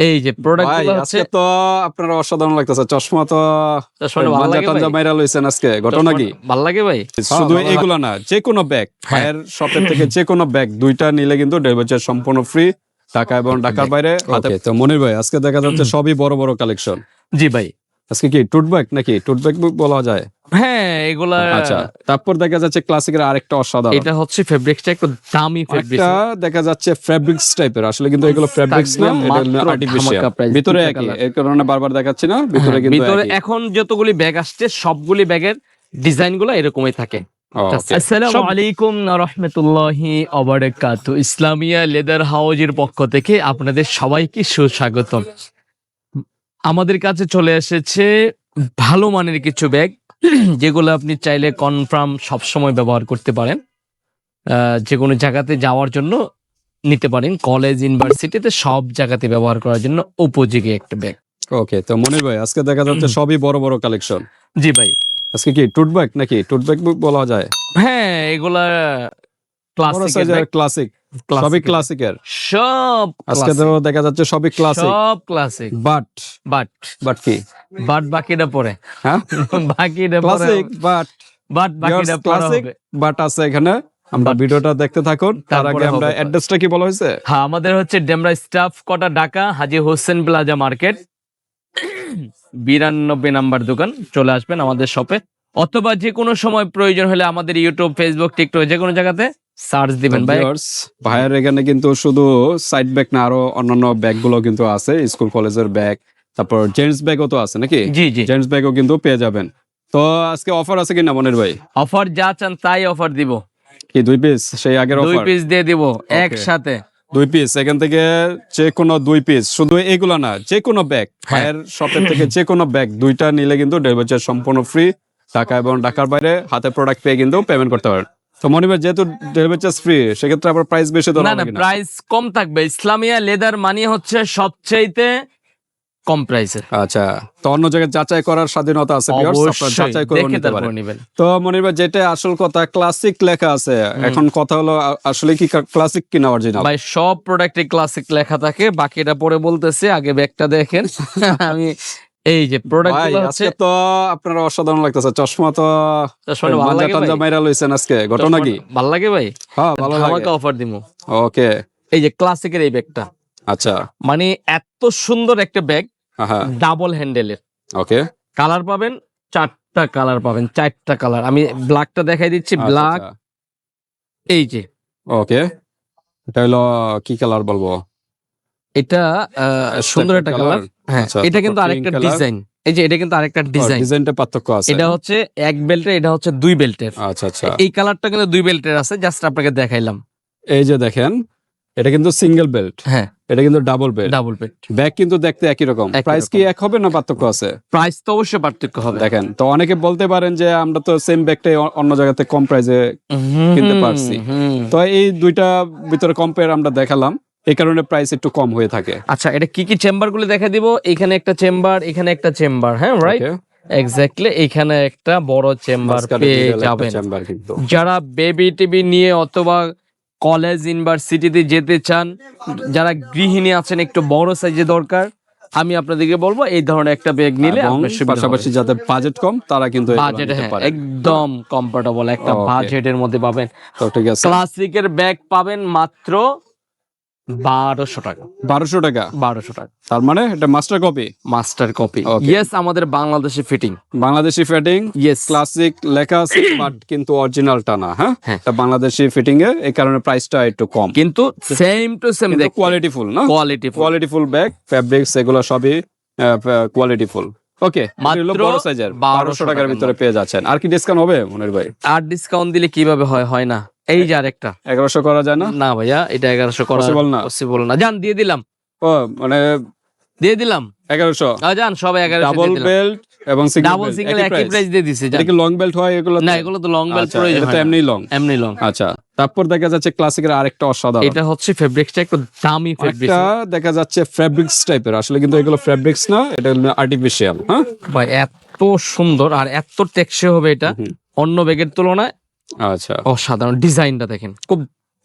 এই যে প্রোডাক্ট ভাই গুলো হচ্ছে আজকে তো আপনার অসাধারণ লাগতেছে চশমা তো মাঞ্জা মাইরা লইছেন আজকে ঘটনা কি? ভালো লাগে ভাই। শুধু ভালো এগুলো না যে কোনো ব্যাগ ফায়ার শপের থেকে যে কোনো ব্যাগ দুইটা নিলে কিন্তু ডেলিভারি সম্পূর্ণ ফ্রি ঢাকা এবং ঢাকার বাইরে। তো মনির ভাই আজকে দেখা যাচ্ছে সবই বড় বড় কালেকশন জি ভাই। আজকে কি টুট ব্যাগ নাকি? টুট ব্যাগ বলা যায়। হ্যাঁ এগুলা আচ্ছা তারপর দেখা যাচ্ছে ক্লাসিকের আরেকটা অসাধারণ। এটা হচ্ছে ফেব্রিক্সটা একটু দামি ফেব্রিক্স একটা দেখা যাচ্ছে ফেব্রিক্স টাইপের আসলে কিন্তু এগুলো ফেব্রিক্স না এটা আর্টিফিশিয়াল ভিতরে একই এর কারণে বারবার দেখাচ্ছি না ভিতরে কিন্তু হ্যাঁ, ভিতরে এখন যতগুলি ব্যাগ আসছে সবগুলি ব্যাগের ডিজাইনগুলো এরকমই থাকে. আসসালামু আলাইকুম রহমতুল্লাহি অবরাকাত ইসলামিয়া লেদার হাউজের পক্ষ থেকে আপনাদের সবাইকে সুস্বাগতম। আমাদের কাছে চলে এসেছে ভালো মানের কিছু ব্যাগ যেগুলো আপনি চাইলে কনফার্ম সবসময় ব্যবহার করতে পারেন। যে কোনো জায়গাতে যাওয়ার জন্য নিতে পারেন। কলেজ ইউনিভার্সিটিতে সব জায়গাতে ব্যবহার করার জন্য উপযোগী একটা ব্যাগ। ওকে তো মনির ভাই আজকে দেখা যাচ্ছে সবই বড় বড় কালেকশন জি ভাই। আজকে কি টুট ব্যাগ নাকি? টুট ব্যাগ বলা যায়? হ্যাঁ এগুলা ক্লাসিক ক্লাসিক সবই ক্লাসিকের সব আজকে তো দেখা যাচ্ছে সবই ক্লাসিক সব ক্লাসিক বাট বাট বাট কি? বাট বাকিটা পরে। হ্যাঁ? বাকিটা পরে বাট বাট বাকিটা ক্লাসিক বাট আছে এখানে। আমরা But- দেখতে থাকুন। তার আগে আমরা। অ্যাড্রেসটা কি বলা হয়েছে? হ্যাঁ আমাদের হচ্ছে ডেমরা স্টাফ কটা ঢাকা হাজি হোসেন প্লাজা মার্কেট। বিরানব্বই নাম্বার দোকান চলে আসবেন আমাদের শপে অথবা যে কোনো সময় প্রয়োজন হলে আমাদের ইউটিউব ফেসবুক টিকটক যে কোনো জায়গাতে। সার্চ দিবেন ভাই। ভাইয়ের এখানে কিন্তু শুধু সাইড ব্যাগ না আরও অন্যান্য ব্যাগগুলো কিন্তু আছে। স্কুল কলেজের ব্যাগ তারপর জেন্টস ব্যাগও তো আছে নাকি? জি জি। জেন্টস ব্যাগও কিন্তু পেয়ে যাবেন। তো আজকে অফার আছে কিনা মনির ভাই? অফার যা চান তাই অফার দিব। কি দুই পিস সেই আগের দুই পিস দিয়ে দিব একসাথে। দুই পিস এখান থেকে যে কোনো দুই পিস শুধু এগুলো না যে কোনো ব্যাগ। ভাইয়ের শপের থেকে যে কোনো ব্যাগ দুইটা নিলে কিন্তু ডেলিভারি সম্পূর্ণ ফ্রি ঢাকা এবং ঢাকার বাইরে হাতে প্রোডাক্ট পেয়ে কিন্তু পেমেন্ট করতে পারেন। তো ভাই যেহেতু ডেলিভারি চার্জ ফ্রি সেক্ষেত্রে আবার প্রাইস বেশি তো না না প্রাইস কম থাকবে। ইসলামিয়া লেদার মানি হচ্ছে সবচাইতে কম প্রাইসের আচ্ছা তো অন্য জায়গায় যাচাই করার স্বাধীনতা আছে যাচাই করে নিতে পারেন। তো ভাই যেটা আসল কথা ক্লাসিক লেখা আছে। এখন কথা হলো আসলে কি ক্লাসিক কিনা অরিজিনাল ভাই সব প্রোডাক্টে ক্লাসিক লেখা থাকে বাকিটা পরে বলতেছে আগে ব্যাগটা দেখেন। আমি এই যে প্রোডাক্ট আজকে তো আপনার অসাধারণ লাগতেছে চশমা তো ভালো টাঞ্জা? মাইরা লইছেন আজকে ঘটনা কি? ভালো লাগে ভাই? হ্যাঁ ভালো লাগে। ধামাকা অফার দিমু। ওকে। এই যে ক্লাসিকের এই ব্যাগটা আচ্ছা। মানে এত সুন্দর একটা ব্যাগ ডাবল হ্যান্ডেলের ওকে। কালার পাবেন চারটা কালার পাবেন চারটা কালার আমি ব্ল্যাকটা দেখাই দিচ্ছি আচ্ছা, ব্ল্যাক এই যে। ওকে। এটা হলো কি কালার বলব? এটা সুন্দর একটা কালার হ্যাঁ আচ্ছা, এটা কিন্তু আরেকটা ডিজাইন এই যে এটা কিন্তু আরেকটা ডিজাইন ডিজাইনটা পার্থক্য আছে। এটা হচ্ছে এক বেল্টের এটা হচ্ছে দুই বেল্টের আচ্ছা আচ্ছা। এই কালারটা কিন্তু দুই বেল্টের আছে জাস্ট আপনাকে দেখাইলাম। এই যে দেখেন এটা কিন্তু সিঙ্গেল বেল্ট হ্যাঁ। এটা কিন্তু double belt double belt bag কিন্তু দেখতে একই রকম। প্রাইস কি এক হবে না পার্থক্য আছে? প্রাইস তো অবশ্যই পার্থক্য হবে। দেখেন তো অনেকে বলতে পারেন যে আমরা তো সেম ব্যাগটাই অন্য জায়গাতে কম প্রাইসে কিনতে পারছি। তো এই দুইটা ভিতরে কম্পেয়ার আমরা দেখালাম। এই কারণে প্রাইস একটু কম হয়ে থাকে। আচ্ছা এটা কি কি চেম্বারগুলো দেখা দিব? এখানে একটা চেম্বার এখানে একটা চেম্বার হ্যাঁ রাইট? এক্স্যাক্টলি এখানে একটা বড় চেম্বার পেয়ে যাবেন। যারা বেবি টিভি নিয়ে অথবা কলেজ ইউনিভার্সিটিতে যেতে চান যারা গৃহিণী আছেন একটু বড় সাইজে দরকার আমি আপনাদেরকে বলব এই ধরনের একটা ব্যাগ নিলে পাশাপাশি যাদের বাজেট কম তারা কিন্তু বাজেট হ্যাঁ। একদম কমফোর্টেবল একটা বাজেটের মধ্যে পাবেন। ক্লাসিকের ব্যাগ পাবেন মাত্র বারোশো টাকা। বারোশো টাকা? বারোশো টাকা। তার মানে এটা master copy master copy yes আমাদের বাংলাদেশে fitting Bangladeshi fitting yes classic লেখা আছে বাট কিন্তু অরিজিনালটা না হ্যাঁ? হ্যাঁ। এটা বাংলাদেশি ফিটিং এ এই কারণে প্রাইসটা একটু কম। কিন্তু সেম টু সেম দেখ কোয়ালিটিফুল না? কোয়ালিটি কোয়ালিটিফুল ব্যাগ ফ্যাব্রিক্স এগুলো সবই কোয়ালিটিফুল ওকে মাত্র 1200 টাকার ভিতরে পেয়ে যাচ্ছেন। আর কি ডিসকাউন্ট হবে মনির ভাই? আর ডিসকাউন্ট দিলে কীভাবে হয় হয় না। এই যে আরেকটা। এগারোশো করা যায় না? না ভাইয়া এটা এগারোশো করা পসিবল না? পসিবল না। জান দিয়ে দিলাম। ও মানে দিয়ে দিলাম। এগারোশো। আ জান সবাই 1100 ডাবল বেল্ট এবং সিঙ্গেল ডাবল সিঙ্গেল একই প্রাইস দিয়ে দিছে এটা কি লং বেল্ট হয় এগুলো না এগুলো তো লং বেল্ট আচ্ছা, প্রয়োজন এটা তো এমনি লং এমনি লং আচ্ছা তারপর দেখা যাচ্ছে ক্লাসিকের আরেকটা অসাধারণ। এটা হচ্ছে ফেব্রিক্সটা একটু দামি ফেব্রিক্স একটা দেখা যাচ্ছে ফ্যাব্রিক্স টাইপের আসলে কিন্তু এগুলো ফ্যাব্রিক্স না এটা আর্টিফিশিয়াল হ্যাঁ? ভাই এত সুন্দর আর এত টেকসই হবে এটা। অন্য ব্যাগের তুলনায় আচ্ছা। অসাধারণ ডিজাইনটা দেখেন। খুব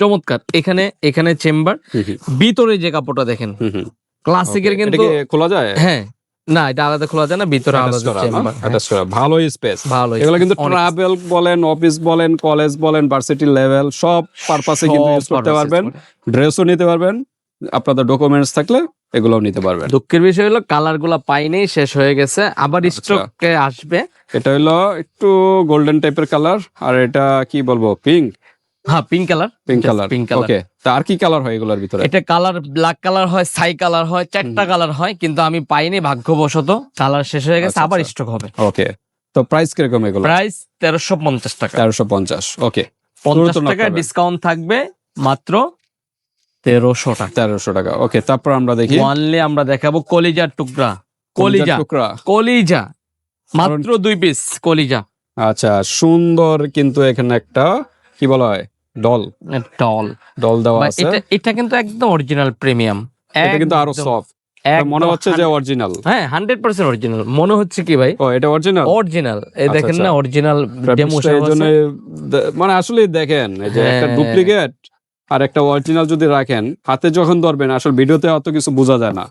চমৎকার। এখানে এখানে চেম্বার ভিতরে যে কাপড়টা দেখেন। ক্লাসিকের কিন্তু খোলা যায়? হ্যাঁ না এটা আলাদা খোলা যায় না ভিতরে আলাদা। ভালোই স্পেস ভালো এগুলো কিন্তু ট্রাভেল বলেন অফিস বলেন কলেজ বলেন ভার্সিটি লেভেল সব পারপাসে কিন্তু ইউজ করতে পারবেন। ড্রেসও নিতে পারবেন আপনাদের ডকুমেন্টস থাকলে এগুলোও নিতে পারবেন। দুঃখের বিষয় হলো কালারগুলা পাইনি শেষ হয়ে গেছে। আবার আচ্ছা। স্টকে আসবে। এটা হলো একটু গোল্ডেন টাইপের কালার আর এটা কি বলব পিঙ্ক হ্যাঁ pink colour pink colour pink colour okay তা আর কি কালার হয় এগুলোর ভিতরে? এটা কালার ব্ল্যাক কালার হয় ছাই কালার হয় চারটা কালার হয় কিন্তু আমি পাইনি ভাগ্যবশত। কালার শেষ হয়ে গেছে আচ্ছা, আবার আচ্ছা। স্টক হবে। ওকে তো প্রাইস কীরকম এগুলো? প্রাইস তেরোশো পঞ্চাশ টাকা। তেরোশো পঞ্চাশ ওকে পঞ্চাশ টাকা ডিসকাউন্ট থাকবে মাত্র তেরোশো টাকা। তেরোশো টাকা ওকে তারপর আমরা দেখি। ওয়ানলি আমরা দেখাবো কলিজার টুকরা। কলিজা। টুকরা। কলিজা। মাত্র দুই পিস কলিজা। আচ্ছা সুন্দর কিন্তু এখানে একটা কি বলা হয়? ডল। Tall doll. দেওয়া আছে। এটা এটা কিন্তু একদম অরিজিনাল প্রিমিয়াম এটা কিন্তু আরও সফট মনে হচ্ছে যে অরিজিনাল হ্যাঁ হান্ড্রেড পার্সেন্ট অরিজিনাল মনে হচ্ছে কি ভাই? ও এটা অরিজিনাল অরিজিনাল এই আচ্ছা, দেখেন আচ্ছা। না অরিজিনাল ডেমো জন্য মানে আসলে দেখেন যে একটা হ্যাঁ। ডুপ্লিকেট আর একটা অরিজিনাল যদি রাখেন হাতে যখন ধরবেন আসলে ভিডিওতে অত কিছু বোঝা যায় না।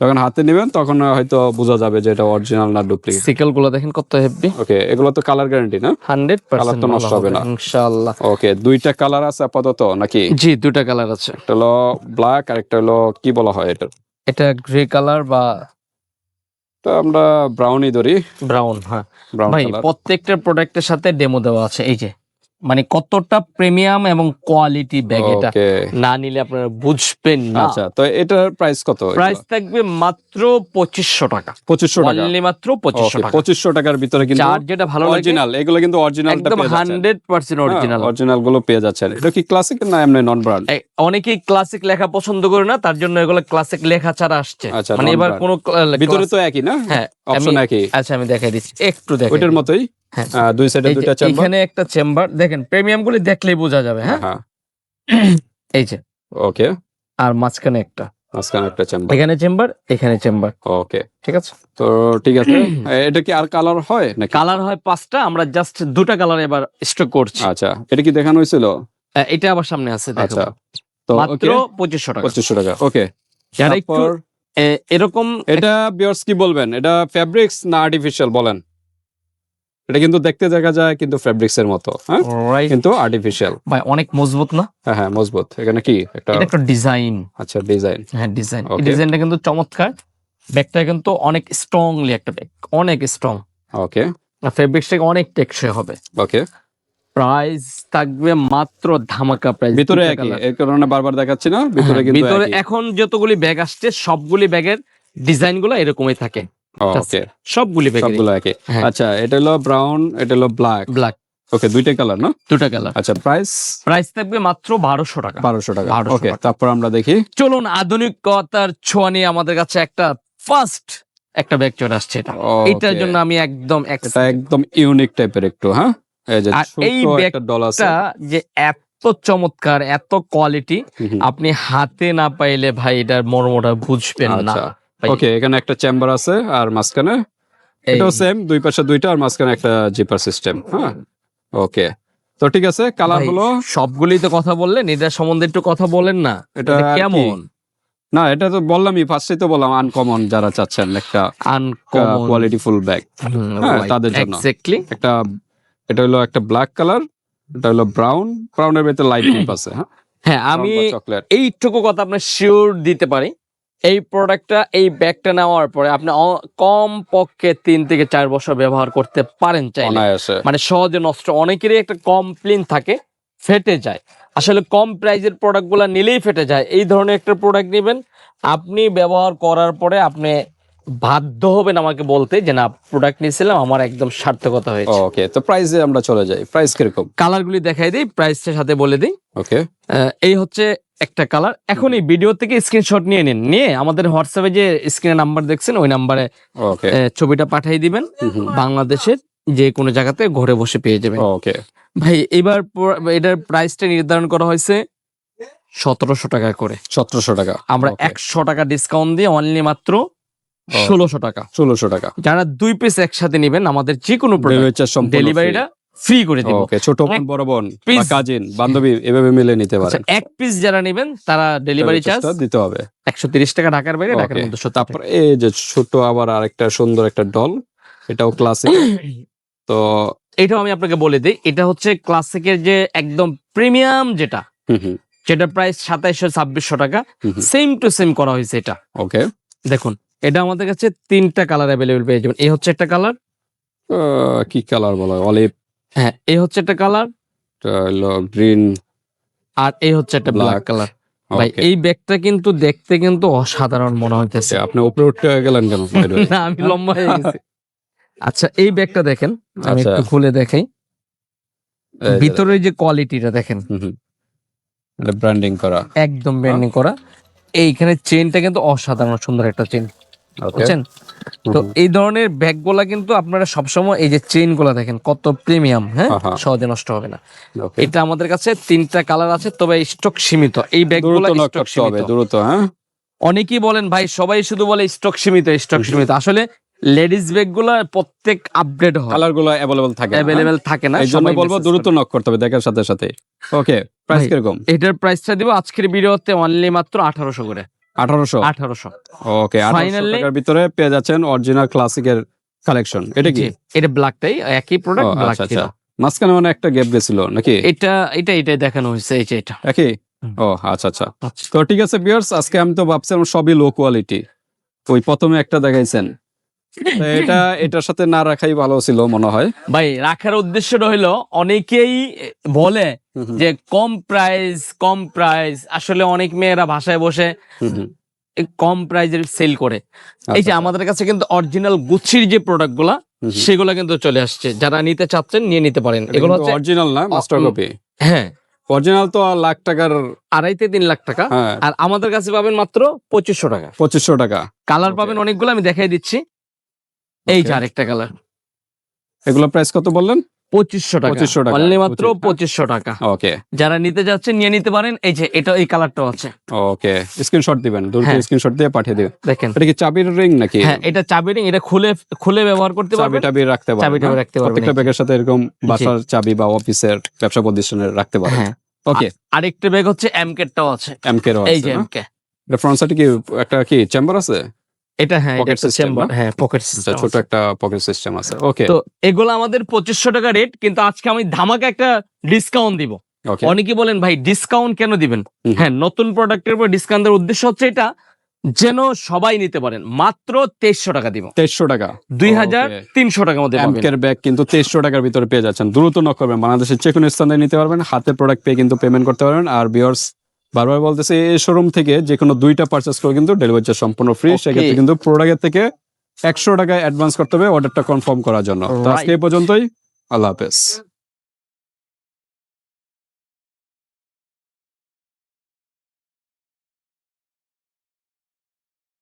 যখন হাতে নেবেন তখন হয়তো বোঝা যাবে যে এটা অরিজিনাল না ডুপ্লিকেট সিকেলগুলো দেখেন কত হেভি ওকে এগুলো তো কালার গ্যারান্টি না? হান্ড্রেড Colour পার্সেন্ট তো নষ্ট হবে না। ইনশাআল্লাহ। ওকে দুইটা কালার আছে আপাতত নাকি? জি দুটা কালার আছে। একটা হলো ব্ল্যাক আর একটা হলো কি বলা হয় এটা এটা গ্রে কালার বা তো আমরা ব্রাউনই ধরি। ব্রাউন হ্যাঁ। ব্রাউন ভাই প্রত্যেকটা প্রোডাক্টের সাথে ডেমো দেওয়া আছে এই যে। মানে কতটা প্রিমিয়াম এবং কোয়ালিটি ব্যাগ এটা? না নিলে আপনারা বুঝবেন না। আচ্ছা তো এটার প্রাইস কত? প্রাইস থাকবে মাত্র পঁচিশশো টাকা। পঁচিশশো টাকা। অনলি মাত্র পঁচিশশো টাকা। পঁচিশশো টাকার ভিতরে কিন্তু চার যেটা ভালো লাগে অরিজিনাল এগুলো কিন্তু অরিজিনাল একদম হান্ড্রেড পার্সেন্ট অরিজিনাল অরিজিনালগুলো পেয়ে যাচ্ছেন। এটা কি ক্লাসিক না এমনি নন ব্র্যান্ড অনেকেই ক্লাসিক লেখা পছন্দ করে না তার জন্য এগুলো ক্লাসিক লেখা ছাড়া আসছে। আচ্ছা, মানে এবার। কোনো ভিতরে তো একই না? হ্যাঁ অপশন একই। আচ্ছা আমি দেখাই দিচ্ছি একটু দেখাই ওইটার। মতোই? দুই সাইডে দুইটা চেম্বার এখানে একটা চেম্বার দেখেন প্রিমিয়াম গুলি দেখলেই বোঝা যাবে হ্যাঁ? হ্যাঁ। এই যে। ওকে আর মাঝখানে একটা। মাঝখানে একটা চেম্বার এখানে চেম্বার এখানে চেম্বার ওকে ঠিক আছে? তো ঠিক আছে। এটা কি আর কালার হয় নাকি? কালার হয় পাঁচটা আমরা জাস্ট দুটা কালার এবার স্টক করছি। আচ্ছা এটা কি দেখানো হয়েছিল? এটা আবার সামনে আছে দেখো। আচ্ছা তো মাত্র ওকে পঁচিশশো টাকা। পঁচিশশো টাকা ওকে যারা একটু এরকম এটা বিয়ার্স কি বলবেন এটা ফেব্রিক্স না আর্টিফিশিয়াল বলেন? এটা কিন্তু দেখতে দেখা যায় কিন্তু ফ্যাব্রিক্স এর মতো হ্যাঁ? কিন্তু আর্টিফিশিয়াল ভাই অনেক মজবুত না? হ্যাঁ হ্যাঁ মজবুত। এখানে কি? একটা একটা ডিজাইন আচ্ছা ডিজাইন হ্যাঁ ডিজাইন ডিজাইনটা কিন্তু চমৎকার। ব্যাগটা কিন্তু অনেক স্ট্রংলি একটা ব্যাগ অনেক স্ট্রং ওকে ফেব্রিক্সটা অনেক টেকসই হবে। ওকে প্রাইস থাকবে মাত্র ধামাকা প্রাইস ভিতরে এর কারণে বারবার দেখাচ্ছি না ভিতরে কিন্তু ভিতরে এখন যতগুলি ব্যাগ আসছে সবগুলি ব্যাগের ডিজাইনগুলো এরকমই থাকে। ওকে সবগুলি ব্যাগের সবগুলো একই। হ্যাঁ। আচ্ছা এটা হলো ব্রাউন এটা হলো ব্ল্যাক ব্ল্যাক ওকে দুইটাই কালার না দুটা কালার আচ্ছা প্রাইস প্রাইস থাকবে মাত্র বারোশো টাকা। বারোশো টাকা। ওকে তারপর আমরা দেখি। চলুন আধুনিকতার ছোঁয়া নিয়ে আমাদের কাছে একটা ফার্স্ট একটা ব্যাগ চলে আসছে এটা. এটার জন্য আমি একদম একদম ইউনিক টাইপের একটু হ্যাঁ? এই একটা যে এত চমৎকার এত কোয়ালিটি। আপনি হাতে না পাইলে ভাই এটার মর্মটা বুঝবেন না। আচ্ছা। ওকে এখানে একটা চেম্বার আছে আর মাঝখানে এটাও সেম দুই পাশে দুইটা আর মাঝখানে একটা জিপার সিস্টেম হ্যাঁ? ওকে তো ঠিক আছে কালার হলো সবগুলি তো কথা বললেন এটার সম্বন্ধে একটু কথা বলেন না এটা এটা? কেমন? না এটা তো বললামই ফার্স্টে তো বললাম আনকমন যারা চাচ্ছেন একটা আনকমন কোয়ালিটি ফুল ব্যাগ হ্যাঁ, তাদের জন্য। এক্স্যাক্টলি একটা এটা হলো একটা ব্ল্যাক কালার এটা হলো ব্রাউন ব্রাউনের ভেতরে লাইট আছে হ্যাঁ? হ্যাঁ আমি এইটুকু কথা আপনার শিওর দিতে পারি। এই প্রোডাক্টটা এই ব্যাগটা নেওয়ার পরে আপনি কম পক্ষে তিন থেকে চার বছর ব্যবহার করতে পারেন চাইলে। মানে সহজে নষ্ট অনেকেরই একটা কমপ্লেন থাকে ফেটে যায়। আসলে কম প্রাইজের প্রোডাক্টগুলা নিলেই ফেটে যায়। এই ধরনের একটা প্রোডাক্ট নেবেন। আপনি ব্যবহার করার পরে আপনি বাধ্য হবেন আমাকে বলতে যে না প্রোডাক্ট নিয়েছিলাম আমার একদম সার্থকতা হয়েছে। ওকে তো প্রাইসে আমরা চলে যাই। প্রাইস কীরকম? কালারগুলি দেখাই দিই প্রাইসটার সাথে বলে দিই। ওকে। এই হচ্ছে একটা কালার এখন এই ভিডিও থেকে স্ক্রিনশট নিয়ে নিন। নিয়ে আমাদের হোয়াটসঅ্যাপে যে স্ক্রিনে নাম্বার দেখছেন ওই নাম্বারে ওকে ছবিটা পাঠিয়ে দিবেন। বাংলাদেশের যে কোনো জায়গাতে ঘরে বসে পেয়ে যাবেন। ওকে ভাই এবার এটার প্রাইসটা নির্ধারণ করা হয়েছে সতেরোশো টাকা করে। সতেরোশো টাকা। আমরা একশো টাকা ডিসকাউন্ট দিয়ে অনলি মাত্র ষোলোশো টাকা। ষোলোশো টাকা। যারা দুই পিস একসাথে নেবেন আমাদের যে কোনো ডেলিভারিটা ফ্রি করে দিব। ওকে ছোট বোন বড় বোন বা কাজিন বান্ধবী এভাবে মিলে নিতে আচ্ছা পারেন। এক পিস যারা নেবেন তারা ডেলিভারি চার্জ দিতে হবে। একশো তিরিশ টাকা ঢাকার বাইরে ঢাকার মধ্যে সত্তর তারপর এই যে ছোট আবার আরেকটা সুন্দর একটা ডল এটাও ক্লাসিক তো এটাও আমি আপনাকে বলে দিই এটা হচ্ছে ক্লাসিকের যে একদম প্রিমিয়াম যেটা হুম হুম। যেটা প্রাইস সাতাইশশো ছাব্বিশশো টাকা। সেম টু সেম করা হয়েছে এটা। ওকে দেখুন এটা আমাদের কাছে তিনটা কালার অ্যাভেলেবেল পেয়ে যাবেন। এই হচ্ছে একটা কালার কি কালার বলা? হয় অলিভ হ্যাঁ এই হচ্ছে একটা কালার হলো গ্রিন আর এই হচ্ছে একটা ব্ল্যাক কালার ভাই এই ব্যাগটা কিন্তু দেখতে কিন্তু অসাধারণ মনে হইতেছে। আপনি উপরে উঠতে গেলেন কেন? না আমি লম্বা হয়ে গেছি। আচ্ছা এই ব্যাগটা দেখেন আমি আচ্ছা। একটু খুলে দেখাই। এই যে কোয়ালিটিটা দেখেন। ব্র্যান্ডিং করা। একদম ব্যান্ডিং করা। এইখানে চেনটা কিন্তু অসাধারণ সুন্দর একটা চেন বুঝছেন? তো এই ধরনের ব্যাগগুলা কিন্তু আপনারা সবসময় এই যে চেইনগুলা দেখেন কত প্রিমিয়াম হ্যাঁ। সহজে নষ্ট হবে না। এটা আমাদের কাছে তিনটা কালার আছে তবে স্টক সীমিত। এই ব্যাগগুলা দ্রুত স্টক সীমিত? দ্রুত হ্যাঁ? অনেকেই বলেন ভাই সবাই শুধু বলে স্টক সীমিত স্টক সীমিত। আসলে লেডিস ব্যাগগুলা প্রত্যেক আপডেট হয়। কালারগুলো অ্যাভেলেবল থাকে হ্যাঁ? অ্যাভেলেবেল থাকে না এই জন্য বলব দ্রুত নক করতে হবে দেখার সাথে সাথে। ওকে প্রাইস কীরকম? এটার প্রাইসটা দিব আজকের ভিডিওতে অনলি মাত্র আঠারোশো করে। আঠারোশো? আঠারোশো। ওকে আঠারোশো টাকার ভিতরে পেয়ে যাচ্ছেন অরিজিনাল ক্লাসিকের কালেকশন এটা কি? এটা ব্ল্যাকটাই একই প্রোডাক্ট ব্ল্যাক আচ্ছা ছিল। আচ্ছা। মাঝখানে মানে একটা গ্যাপ গেছিল নাকি? এটা এটা এটাই দেখানো হয়েছে এই যে এটা। নাকি ও আচ্ছা আচ্ছা। আচ্ছা। তো ঠিক আছে বিয়ার্স আজকে আমি তো ভাবছিলাম সবই লো কোয়ালিটি ওই প্রথমে একটা দেখাইছেন। এটা এটার সাথে না রাখাই ভালো ছিল মনে হয়। ভাই রাখার উদ্দেশ্য হলো অনেকেই বলে যে কম প্রাইস কম প্রাইস আসলে অনেক মেয়েরা ভাষায় বসে কম প্রাইজের সেল করে। এই যে আচ্ছা, আমাদের কাছে কিন্তু অরিজিনাল গুচ্ছির যে প্রোডাক্টগুলা। সেগুলো কিন্তু চলে আসছে। যারা নিতে চাচ্ছেন নিয়ে নিতে পারেন। এগুলো হচ্ছে অরিজিনাল না মাস্টার কপি হ্যাঁ। অরিজিনাল তো লাখ টাকার আড়াইতে তিন লাখ টাকা। হ্যাঁ। আর আমাদের কাছে পাবেন মাত্র পঁচিশশো টাকা। পঁচিশশো টাকা। কালার পাবেন অনেকগুলো আমি দেখাই দিচ্ছি। এই যে আরেকটা কালার এগুলো প্রাইস কত বললেন? পঁচিশশো টাকা। 2500 টাকা। অনলি মাত্র পঁচিশশো টাকা। ওকে যারা নিতে যাচ্ছেন নিয়ে নিতে পারেন। এই যে এটা এই কালারটাও আছে। ওকে স্ক্রিনশট দিবেন। হ্যাঁ। স্ক্রিনশট দিয়ে পাঠিয়ে দিবেন। দেখেন। এটা কি চাবির রিং নাকি? হ্যাঁ এটা চাবি ring, এটা খুলে খুলে ব্যবহার করতে চাবি টাবি রাখতে পারবেন চাবি টাবি হ্যাঁ? রাখতে পারবেন। প্রত্যেকটা ব্যাগের সাথে এরকম বাসার চাবি বা অফিসের ব্যবসা প্রতিষ্ঠানের রাখতে পারবেন। হ্যাঁ। ওকে আরেকটা ব্যাগ হচ্ছে এমকেটটাও আছে। এমকে এই যে এমকে এটা ফ্রন্ট সাইডে কি একটা কি চেম্বার আছে? এটা হ্যাঁ একটা চেম্বার হ্যাঁ পকেট আচ্ছা, সিস্টেম ছোট একটা পকেট সিস্টেম আছে। ওকে তো এগুলো আমাদের পঁচিশশো টাকা রেট কিন্তু আজকে আমি ধামাকা একটা ডিসকাউন্ট দিব। অনেকে বলেন ভাই ডিসকাউন্ট কেন দিবেন? হ্যাঁ নতুন প্রোডাক্টের উপর ডিসকাউন্ট দেওয়ার উদ্দেশ্য হচ্ছে এটা যেন সবাই নিতে পারেন। মাত্র তেইশশো টাকা দিব। তেইশশো টাকা? দুই হাজার তিনশো টাকার মধ্যে পাবেন। ব্যাগ কিন্তু তেইশশো টাকার ভিতরে পেয়ে যাচ্ছেন। দ্রুত নক করবেন। বাংলাদেশের যে কোনো স্থানে নিতে পারবেন। হাতে প্রোডাক্ট পেয়ে কিন্তু পেমেন্ট করতে পারবেন। আর বিয়ার্স বারবার বলতেছে এই শোরুম থেকে যে কোনো দুইটা পারচেস করে কিন্তু ডেলিভারি চার্জ সম্পূর্ণ ফ্রি সেক্ষেত্রে কিন্তু প্রোডাক্টের থেকে একশো টাকা অ্যাডভান্স করতে হবে অর্ডারটা কনফার্ম করার জন্য। তো আজকে এই পর্যন্তই। আল্লাহ হাফেজ।